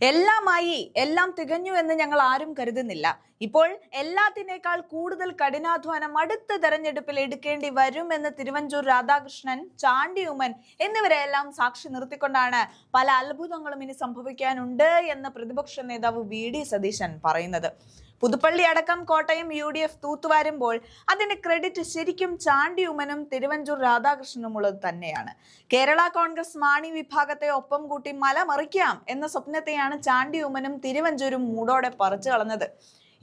എല്ലാമായി എല്ലാം തികഞ്ഞു എന്ന് ഞങ്ങൾ ആരും കരുതുന്നില്ല. ഇപ്പോൾ എല്ലാത്തിനേക്കാൾ കൂടുതൽ കഠിനാധ്വാനം അടുത്ത തെരഞ്ഞെടുപ്പിൽ എടുക്കേണ്ടി വരുമെന്ന് തിരുവഞ്ചൂർ രാധാകൃഷ്ണൻ ചാണ്ടിയുമൻ എന്നിവരെ എല്ലാം സാക്ഷി നിർത്തിക്കൊണ്ടാണ് പല അത്ഭുതങ്ങളും ഇനി സംഭവിക്കാനുണ്ട് എന്ന് പ്രതിപക്ഷ നേതാവ് വി. ഡി. സതീശൻ പറയുന്നത്. പുതുപ്പള്ളി അടക്കം കോട്ടയം യു ഡി എഫ് തൂത്തുവാരുമ്പോൾ അതിന് ക്രെഡിറ്റ് ശരിക്കും ചാണ്ടിയുമനും തിരുവഞ്ചൂർ രാധാകൃഷ്ണനുമുള്ളത് തന്നെയാണ്. കേരള കോൺഗ്രസ് മാണി വിഭാഗത്തെ ഒപ്പം കൂട്ടി മല മറിക്കാം എന്ന സ്വപ്നത്തെയാണ് ചാണ്ടിയുമനും തിരുവഞ്ചൂരും മൂടോടെ പറിച്ചു കളഞ്ഞത്.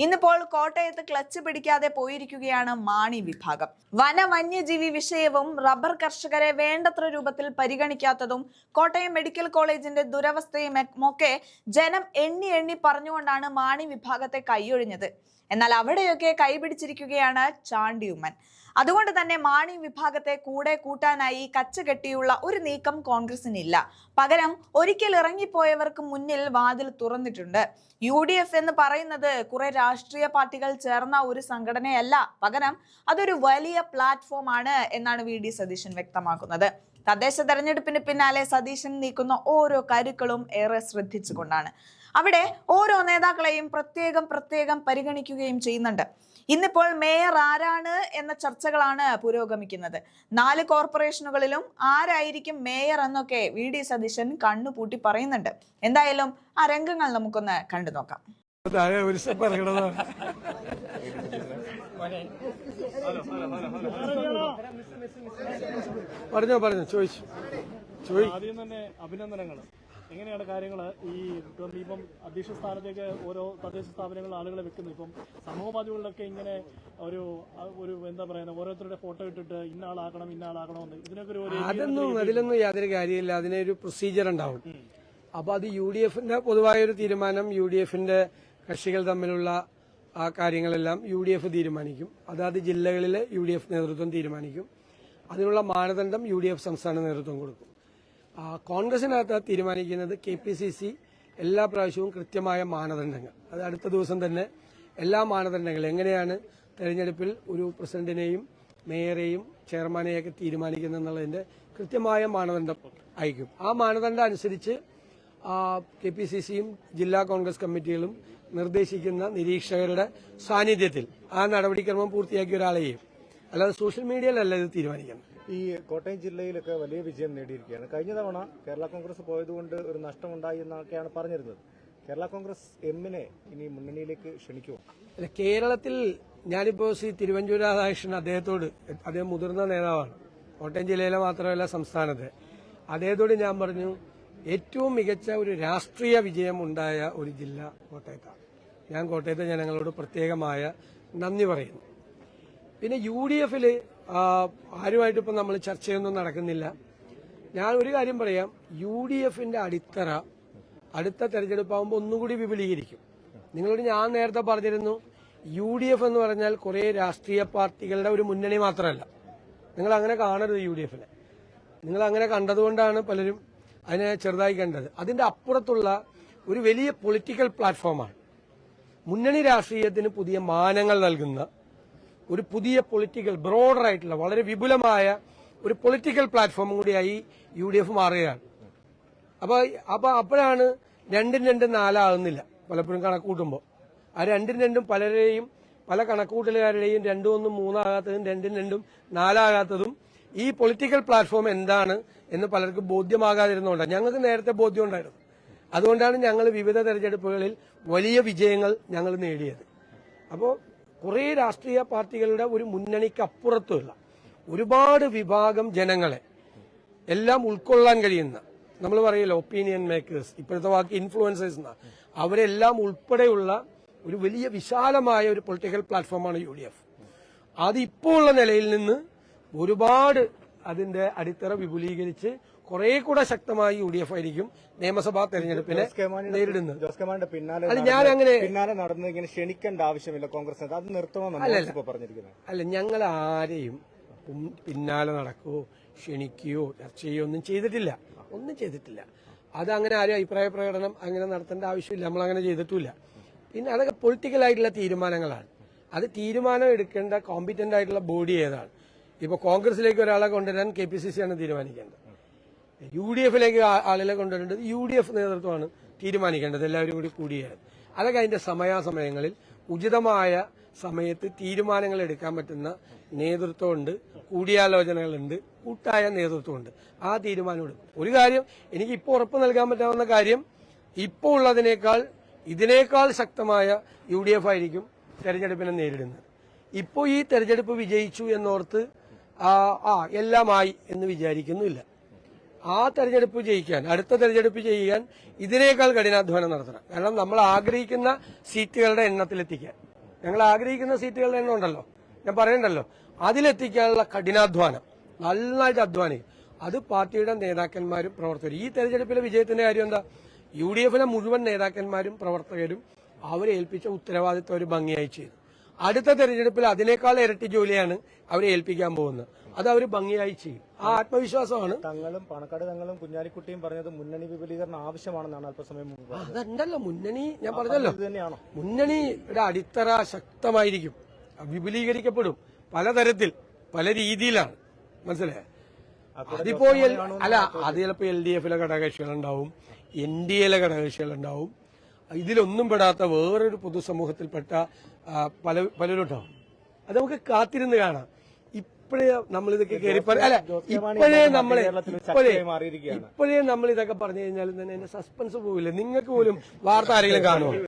ഇന്നിപ്പോൾ കോട്ടയത്ത് ക്ലച്ച് പിടിക്കാതെ പോയിരിക്കുകയാണ് മാണി വിഭാഗം. വന വന്യജീവി വിഷയവും റബ്ബർ കർഷകരെ വേണ്ടത്ര രൂപത്തിൽ പരിഗണിക്കാത്തതും കോട്ടയം മെഡിക്കൽ കോളേജിന്റെ ദുരവസ്ഥയും ഒക്കെ ജനം എണ്ണി എണ്ണി പറഞ്ഞുകൊണ്ടാണ് മാണി വിഭാഗത്തെ കൈയൊഴിഞ്ഞത്. എന്നാൽ അവിടെയൊക്കെ കൈപിടിച്ചിരിക്കുകയാണ് ചാണ്ടിയുമ്മൻ അതുകൊണ്ട് തന്നെ മാണി വിഭാഗത്തെ കൂടെ കൂട്ടാനായി കച്ചകെട്ടിയുള്ള ഒരു നീക്കം കോൺഗ്രസിനില്ല. പകരം ഒരിക്കൽ ഇറങ്ങിപ്പോയവർക്ക് മുന്നിൽ വാതിൽ തുറന്നിട്ടുണ്ട്. യു ഡി എഫ് എന്ന് പറയുന്നത് കുറെ രാഷ്ട്രീയ പാർട്ടികൾ ചേർന്ന ഒരു സംഘടനയല്ല. പകരം അതൊരു വലിയ പ്ലാറ്റ്ഫോം ആണ് എന്നാണ് വി ഡി സതീശൻ വ്യക്തമാക്കുന്നത്. തദ്ദേശ തെരഞ്ഞെടുപ്പിന് പിന്നാലെ സതീശൻ നീക്കുന്ന ഓരോ കരുക്കളും ഏറെ ശ്രദ്ധിച്ചുകൊണ്ടാണ്. അവിടെ ഓരോ നേതാക്കളെയും പ്രത്യേകം പ്രത്യേകം പരിഗണിക്കുകയും ചെയ്യുന്നുണ്ട്. ഇന്നിപ്പോൾ മേയർ ആരാണ് എന്ന ചർച്ചകളാണ് പുരോഗമിക്കുന്നത്. നാല് കോർപ്പറേഷനുകളിലും ആരായിരിക്കും മേയർ എന്നൊക്കെ വി ഡി സതീശൻ കണ്ണുപൂട്ടി പറയുന്നുണ്ട്. എന്തായാലും ആ രംഗങ്ങൾ നമുക്കൊന്ന് കണ്ടു നോക്കാം ഒരു പറഞ്ഞോ പറഞ്ഞോ ചോദിച്ചു. ആദ്യം തന്നെ അഭിനന്ദനങ്ങൾ. എങ്ങനെയാണ് കാര്യങ്ങൾ ഈ ഇപ്പം അധ്യക്ഷ സ്ഥാനത്തേക്ക് ഓരോ തദ്ദേശ സ്ഥാപനങ്ങൾ ആളുകളെ വെക്കുന്നു ഇപ്പം സമൂഹ മാധ്യമങ്ങളിലൊക്കെ ഇങ്ങനെ ഒരു ഒരു എന്താ പറയുന്നത്? ഓരോരുത്തരുടെ ഫോട്ടോ ഇട്ടിട്ട് ഇന്ന ആളാക്കണം ഇന്ന ആളാക്കണമെന്ന് ഇതിനൊക്കെ ഒരു ഒരു അതൊന്നും അതിലൊന്നും യാതൊരു കാര്യമില്ല. അതിനൊരു പ്രൊസീജിയർ ഉണ്ടാവും. അപ്പൊ അത് യു ഡി എഫിന്റെ പൊതുവായൊരു തീരുമാനം യു ഡി എഫിന്റെ കക്ഷികൾ തമ്മിലുള്ള ആ കാര്യങ്ങളെല്ലാം യു ഡി എഫ് തീരുമാനിക്കും. അതാത് ജില്ലകളിലെ യു ഡി എഫ് നേതൃത്വം തീരുമാനിക്കും. അതിനുള്ള മാനദണ്ഡം യു ഡി എഫ് സംസ്ഥാന നേതൃത്വം കൊടുക്കും. കോൺഗ്രസിനകത്ത് തീരുമാനിക്കുന്നത് കെ പി സി സി എല്ലാ പ്രാവശ്യവും കൃത്യമായ മാനദണ്ഡങ്ങൾ. അത് അടുത്ത ദിവസം തന്നെ എല്ലാ മാനദണ്ഡങ്ങളും. എങ്ങനെയാണ് തെരഞ്ഞെടുപ്പിൽ ഒരു പ്രസിഡന്റിനെയും മേയറെയും ചെയർമാനെയൊക്കെ തീരുമാനിക്കുന്നത് എന്നുള്ളതിന്റെ കൃത്യമായ മാനദണ്ഡം അയക്കും. ആ മാനദണ്ഡം അനുസരിച്ച് കെ പി സി സിയും ജില്ലാ കോൺഗ്രസ് കമ്മിറ്റികളും നിർദ്ദേശിക്കുന്ന നിരീക്ഷകരുടെ സാന്നിധ്യത്തിൽ ആ നടപടിക്രമം പൂർത്തിയാക്കിയ ഒരാളെയും. അല്ലാതെ സോഷ്യൽ മീഡിയയിലല്ല ഇത് തീരുമാനിക്കുന്നത്. ഈ കോട്ടയം ജില്ലയിലൊക്കെ വലിയ വിജയം നേടിയിരിക്കുകയാണ്. കഴിഞ്ഞ തവണ കേരള കോൺഗ്രസ് പോയതുകൊണ്ട് ഒരു നഷ്ടമുണ്ടായി എന്നൊക്കെയാണ് പറഞ്ഞിരുന്നത്. കേരള കോൺഗ്രസ് എമ്മിനെ ഇനി മുന്നണിയിലേക്ക് ക്ഷണിക്കുമോ? അല്ല കേരളത്തിൽ ഞാനിപ്പോ ശ്രീ തിരുവഞ്ചൂർ രാധാകൃഷ്ണൻ അദ്ദേഹത്തോട് അദ്ദേഹം മുതിർന്ന നേതാവാണ്. കോട്ടയം ജില്ലയിലെ മാത്രമല്ല സംസ്ഥാനത്തെ. അദ്ദേഹത്തോട് ഞാൻ പറഞ്ഞു ഏറ്റവും മികച്ച ഒരു രാഷ്ട്രീയ വിജയം ഉണ്ടായ ഒരു ജില്ല കോട്ടയത്താണ്. ഞാൻ കോട്ടയത്തെ ജനങ്ങളോട് പ്രത്യേകമായ നന്ദി പറയുന്നു. പിന്നെ യു ഡി എഫിൽ ആരുമായിട്ട് ഇപ്പം നമ്മൾ ചർച്ചയൊന്നും നടക്കുന്നില്ല. ഞാൻ ഒരു കാര്യം പറയാം. യു ഡി എഫിന്റെ അടിത്തറ അടുത്ത തെരഞ്ഞെടുപ്പാകുമ്പോൾ ഒന്നുകൂടി വിപുലീകരിക്കും. നിങ്ങളോട് ഞാൻ നേരത്തെ പറഞ്ഞിരുന്നു യു ഡി എഫ് എന്ന് പറഞ്ഞാൽ കുറെ രാഷ്ട്രീയ പാർട്ടികളുടെ ഒരു മുന്നണി മാത്രമല്ല. നിങ്ങൾ അങ്ങനെ കാണരുത് യു ഡി എഫിനെ. നിങ്ങൾ അങ്ങനെ കണ്ടതുകൊണ്ടാണ് പലരും അതിനെ ചെറുതായി കണ്ടത്. അതിന്റെ അപ്പുറത്തുള്ള ഒരു വലിയ പൊളിറ്റിക്കൽ പ്ലാറ്റ്ഫോമാണ്. മുന്നണി രാഷ്ട്രീയത്തിന് പുതിയ മാനങ്ങൾ നൽകുന്ന ഒരു പുതിയ പൊളിറ്റിക്കൽ ബ്രോഡർ ആയിട്ടുള്ള വളരെ വിപുലമായ ഒരു പൊളിറ്റിക്കൽ പ്ലാറ്റ്ഫോം കൂടിയായി യു ഡി എഫ് മാറുകയാണ്. അപ്പൊ അപ്പൊ അപ്പോഴാണ് രണ്ടും രണ്ടും നാലാകുന്നില്ല പലപ്പോഴും കണക്കൂട്ടുമ്പോൾ ആ രണ്ടും രണ്ടും പലരെയും പല കണക്കൂട്ടലുകാരുടെയും രണ്ടും ഒന്നും മൂന്നാകാത്തതും രണ്ടും രണ്ടും നാലാകാത്തതും ഈ പൊളിറ്റിക്കൽ പ്ലാറ്റ്ഫോം എന്താണ് എന്ന് പലർക്കും ബോധ്യമാകാതിരുന്നുകൊണ്ടാണ് ഞങ്ങൾക്ക് നേരത്തെ ബോധ്യം ഉണ്ടായിരുന്നു. അതുകൊണ്ടാണ് ഞങ്ങൾ വിവിധ തെരഞ്ഞെടുപ്പുകളിൽ വലിയ വിജയങ്ങൾ ഞങ്ങൾ നേടിയത്. അപ്പോൾ കുറേ രാഷ്ട്രീയ പാർട്ടികളുടെ ഒരു മുന്നണിക്കപ്പുറത്തുള്ള ഒരുപാട് വിഭാഗം ജനങ്ങളെ എല്ലാം ഉൾക്കൊള്ളാൻ കഴിയുന്ന നമ്മൾ പറയല്ലോ ഒപ്പീനിയൻ മേക്കേഴ്സ് ഇപ്പോഴത്തെ വാക്ക് ഇൻഫ്ലുവൻസേഴ്സ് എന്ന അവരെല്ലാം ഉൾപ്പെടെയുള്ള ഒരു വലിയ വിശാലമായ ഒരു പൊളിറ്റിക്കൽ പ്ലാറ്റ്ഫോമാണ് യു ഡി എഫ്. അത് ഇപ്പോൾ ഉള്ള നിലയിൽ നിന്ന് ഒരുപാട് അതിന്റെ അടിത്തറ വിപുലീകരിച്ച് കുറെ കൂടെ ശക്തമായി യു ഡി എഫ് ആയിരിക്കും നിയമസഭാ തെരഞ്ഞെടുപ്പിനെ നേരിടുന്നത്. ജോസ് കെ പിന്നാലെ അല്ല, ഞാൻ അങ്ങനെ- പിന്നാലെ നടന്നത് ഇങ്ങനെ ക്ഷണിക്കേണ്ട ആവശ്യമില്ല കോൺഗ്രസ് അത് നിർത്തണമെന്നാണ് പറഞ്ഞിരിക്കുന്നത്. അല്ല ഞങ്ങൾ ആരെയും പിന്നാലെ നടക്കുകയോ ക്ഷണിക്കുകയോ ചർച്ച ചെയ്യുകയോ ഒന്നും ചെയ്തിട്ടില്ല. ഒന്നും ചെയ്തിട്ടില്ല. അത് അങ്ങനെ ആരും അഭിപ്രായ പ്രകടനം അങ്ങനെ നടത്തേണ്ട ആവശ്യമില്ല. നമ്മൾ അങ്ങനെ ചെയ്തിട്ടില്ല പിന്നെ അതൊക്കെ പൊളിറ്റിക്കൽ ആയിട്ടുള്ള തീരുമാനങ്ങളാണ്. അത് തീരുമാനം എടുക്കേണ്ട കോമ്പിറ്റന്റ് ആയിട്ടുള്ള ബോഡി ഏതാണ്? ഇപ്പൊ കോൺഗ്രസിലേക്ക് ഒരാളെ കൊണ്ടുവരാൻ കെ പി സി സി ആണ് തീരുമാനിക്കേണ്ടത്. യു ഡി എഫിലേക്ക് ആളുകളെ കൊണ്ടുവരേണ്ടത് യു ഡി എഫ് നേതൃത്വമാണ് തീരുമാനിക്കേണ്ടത്. എല്ലാവരും കൂടി കൂടിയാണ് അതൊക്കെ അതിന്റെ സമയാസമയങ്ങളിൽ ഉചിതമായ സമയത്ത് തീരുമാനങ്ങൾ എടുക്കാൻ പറ്റുന്ന നേതൃത്വമുണ്ട് കൂടിയാലോചനകളുണ്ട് കൂട്ടായ നേതൃത്വമുണ്ട്. ആ തീരുമാനം ഒരു കാര്യം എനിക്ക് ഇപ്പോൾ ഉറപ്പ് നൽകാൻ പറ്റാവുന്ന കാര്യം ഇപ്പോൾ ഉള്ളതിനേക്കാൾ ഇതിനേക്കാൾ ശക്തമായ യു ഡി എഫ് ആയിരിക്കും തെരഞ്ഞെടുപ്പിനെ നേരിടുന്നത്. ഇപ്പോൾ ഈ തെരഞ്ഞെടുപ്പ് വിജയിച്ചു എന്നോർത്ത് ആ എല്ലാമായി എന്ന് വിചാരിക്കുന്നില്ല ആ തെരഞ്ഞെടുപ്പ് ജയിക്കാൻ അടുത്ത തെരഞ്ഞെടുപ്പ് ചെയ്യാൻ ഇതിനേക്കാൾ കഠിനാധ്വാനം നടത്തണം. കാരണം നമ്മൾ ആഗ്രഹിക്കുന്ന സീറ്റുകളുടെ എണ്ണത്തിലെത്തിക്കാൻ ഞങ്ങൾ ആഗ്രഹിക്കുന്ന സീറ്റുകളുടെ എണ്ണം ഉണ്ടല്ലോ. ഞാൻ പറയണ്ടല്ലോ. അതിലെത്തിക്കാനുള്ള കഠിനാധ്വാനം. നന്നായിട്ട് അധ്വാനിക്കും. അത് പാർട്ടിയുടെ നേതാക്കന്മാരും പ്രവർത്തകരും. ഈ തെരഞ്ഞെടുപ്പിലെ വിജയത്തിന്റെ കാര്യം എന്താ? യു ഡി എഫിലെ മുഴുവൻ നേതാക്കന്മാരും പ്രവർത്തകരും അവരെ ഏൽപ്പിച്ച ഉത്തരവാദിത്വം ഒരു ഭംഗിയായി ചെയ്തു. അടുത്ത തെരഞ്ഞെടുപ്പിൽ അതിനേക്കാൾ ഇരട്ടി ജോലിയാണ് അവരെ ഏൽപ്പിക്കാൻ പോകുന്നത്. അത് അവർ ഭംഗിയായി ചെയ്യും. ആ ആത്മവിശ്വാസമാണ്. തങ്ങളും പണക്കാട് തങ്ങളും കുഞ്ഞാലിക്കുട്ടിയും പറഞ്ഞത് മുന്നണി വിപുലീകരണം ആവശ്യമാണെന്നാണ് അല്പസമയം മുമ്പ്. അതുണ്ടല്ലോ മുന്നണി ഞാൻ പറഞ്ഞല്ലോ. തന്നെയാണോ? മുന്നണിയുടെ അടിത്തറ ശക്തമായിരിക്കും. വിപുലീകരിക്കപ്പെടും. പലതരത്തിൽ പല രീതിയിലാണ്. മനസ്സിലായോ? അതിപ്പോ അല്ല അത് ചിലപ്പോ എൽ ഡി എഫിലെ ഘടകകക്ഷികളുണ്ടാവും. എൻ ഡി എയിലെ ഘടകകക്ഷികളുണ്ടാവും. ഇതിലൊന്നും പെടാത്ത വേറൊരു പൊതുസമൂഹത്തിൽപ്പെട്ട പല പലരുണ്ടാവും അത് നമുക്ക് കാത്തിരുന്ന് കാണാം. ഇപ്പോഴേ നമ്മൾ ഇതൊക്കെ കയറി അല്ല ഇപ്പോഴേ നമ്മൾ ഇപ്പോഴേ. ഇപ്പോഴേ നമ്മൾ ഇതൊക്കെ പറഞ്ഞു കഴിഞ്ഞാൽ തന്നെ എന്റെ സസ്പെൻസ് പോവില്ല. നിങ്ങൾക്ക് പോലും വാർത്ത ആരെങ്കിലും കാണുമോ?